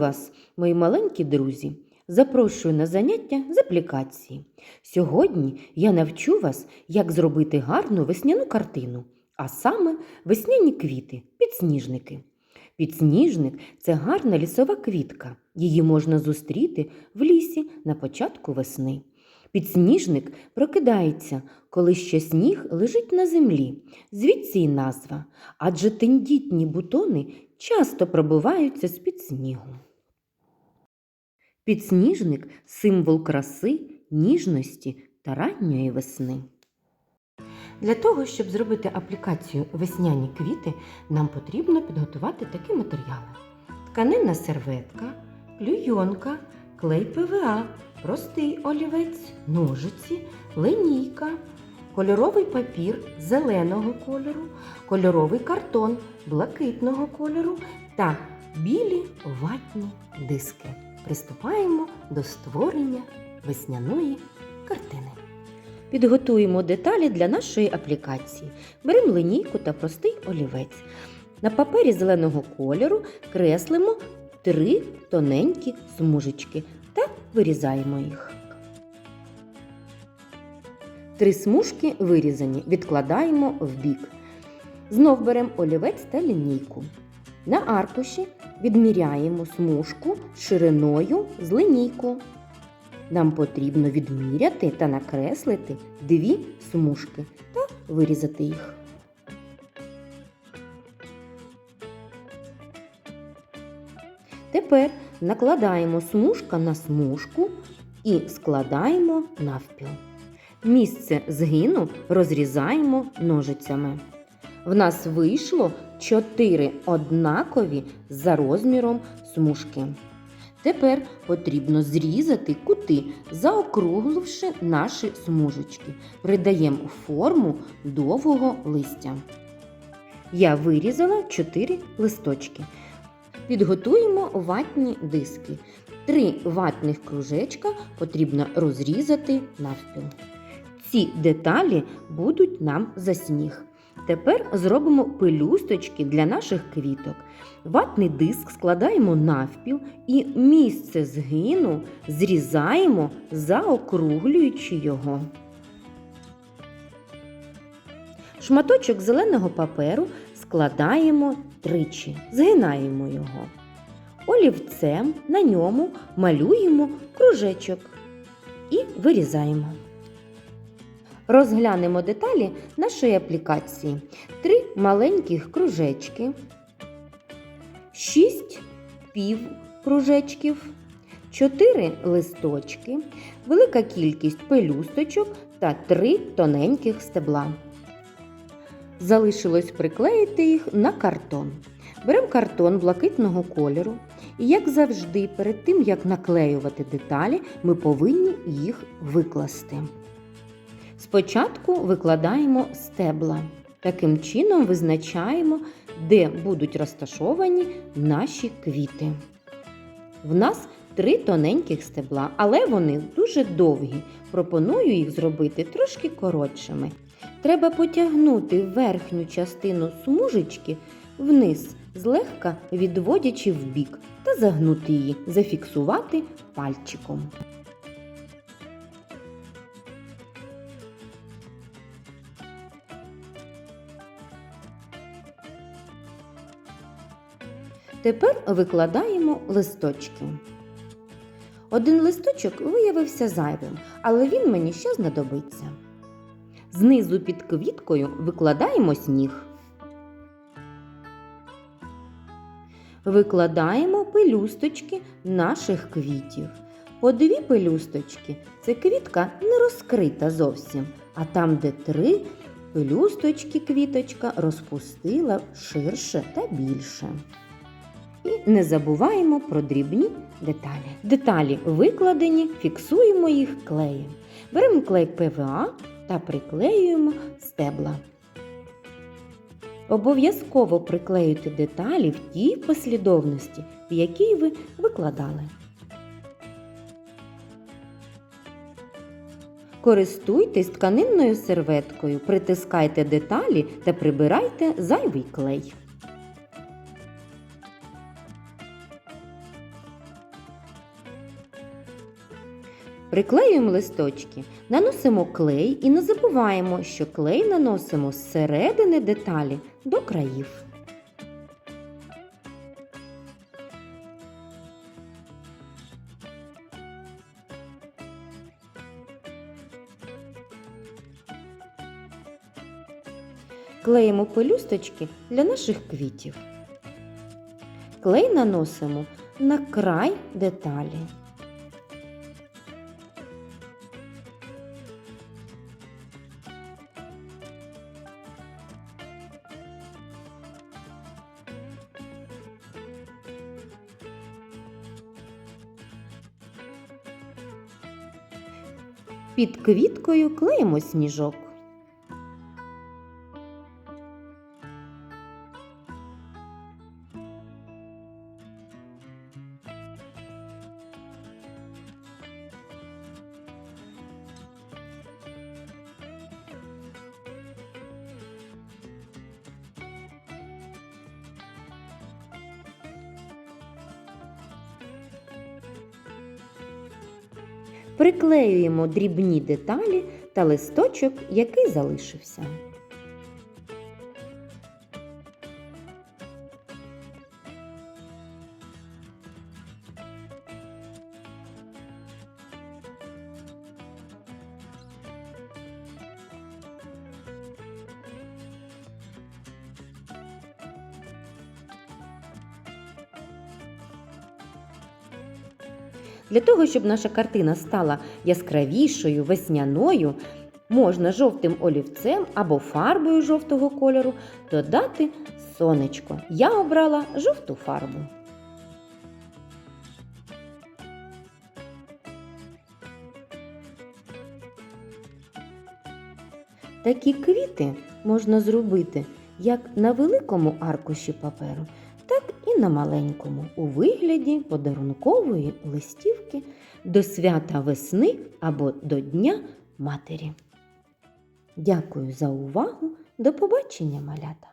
вас, мої маленькі друзі! Запрошую на заняття з аплікації. Сьогодні я навчу вас, як зробити гарну весняну картину, а саме весняні квіти, підсніжники. Підсніжник це гарна лісова квітка. Її можна зустріти в лісі на початку весни. Підсніжник прокидається, коли ще сніг лежить на землі. Звідси й назва, адже тендітні бутони часто пробиваються з-під снігу. Підсніжник символ краси, ніжності та ранньої весни. Для того, щоб зробити аплікацію весняні квіти, нам потрібно підготувати такі матеріали: тканинна серветка, клюйонка, клей ПВА, простий олівець, ножиці, линійка, кольоровий папір зеленого кольору, кольоровий картон блакитного кольору та білі ватні диски. Приступаємо до створення весняної картини. Підготуємо деталі для нашої аплікації. Беремо линійку та простий олівець. На папері зеленого кольору креслимо три тоненькі смужечки та вирізаємо їх. Три смужки вирізані, відкладаємо в бік. Знов беремо олівець та лінійку. На аркуші відміряємо смужку шириною з линійку. Нам потрібно відміряти та накреслити дві смужки та вирізати їх. Тепер накладаємо смужка на смужку і складаємо навпіл. Місце згину розрізаємо ножицями. В нас вийшло 4 однакові за розміром смужки. Тепер потрібно зрізати кути, заокругливши наші смужечки. Придаємо форму довгого листя. Я вирізала 4 листочки. Підготуємо ватні диски. Три ватних кружечка потрібно розрізати навпіл. Ці деталі будуть нам за сніг. Тепер зробимо пелюсточки для наших квіток. Ватний диск складаємо навпіл і місце згину зрізаємо, заокруглюючи його. Шматочок зеленого паперу складаємо тричі, згинаємо його. Олівцем на ньому малюємо кружечок і вирізаємо. Розглянемо деталі нашої аплікації. Три маленьких кружечки, шість півкружечків, чотири листочки, велика кількість пелюсточок та три тоненьких стебла. Залишилось приклеїти їх на картон. Беремо картон блакитного кольору, і, як завжди, перед тим як наклеювати деталі, ми повинні їх викласти. Спочатку викладаємо стебла. Таким чином визначаємо, де будуть розташовані наші квіти. В нас три тоненьких стебла, але вони дуже довгі. Пропоную їх зробити трошки коротшими. Треба потягнути верхню частину смужечки вниз, злегка відводячи вбік, та загнути її, зафіксувати пальчиком. Тепер викладаємо листочки. Один листочок виявився зайвим, але він мені ще знадобиться. Знизу під квіткою викладаємо сніг. Викладаємо пелюсточки наших квітів. По дві пелюсточки це квітка не розкрита зовсім, а там, де три пелюсточки квіточка розпустила ширше та більше. І не забуваємо про дрібні деталі. Деталі викладені, фіксуємо їх клеєм. Беремо клей ПВА та приклеюємо стебла. Обов'язково приклеюйте деталі в тій послідовності, в якій ви викладали. Користуйтесь тканинною серветкою, притискайте деталі та прибирайте зайвий клей. Приклеюємо листочки, наносимо клей і не забуваємо, що клей наносимо з середини деталі до країв. Клеїмо пелюсточки для наших квітів. Клей наносимо на край деталі. Під квіткою клеїмо сніжок. Приклеюємо дрібні деталі та листочок, який залишився. Для того, щоб наша картина стала яскравішою, весняною, можна жовтим олівцем або фарбою жовтого кольору додати сонечко. Я обрала жовту фарбу. Такі квіти можна зробити як на великому аркуші паперу, на маленькому у вигляді подарункової листівки до свята весни або до Дня Матері. Дякую за увагу. До побачення, малята!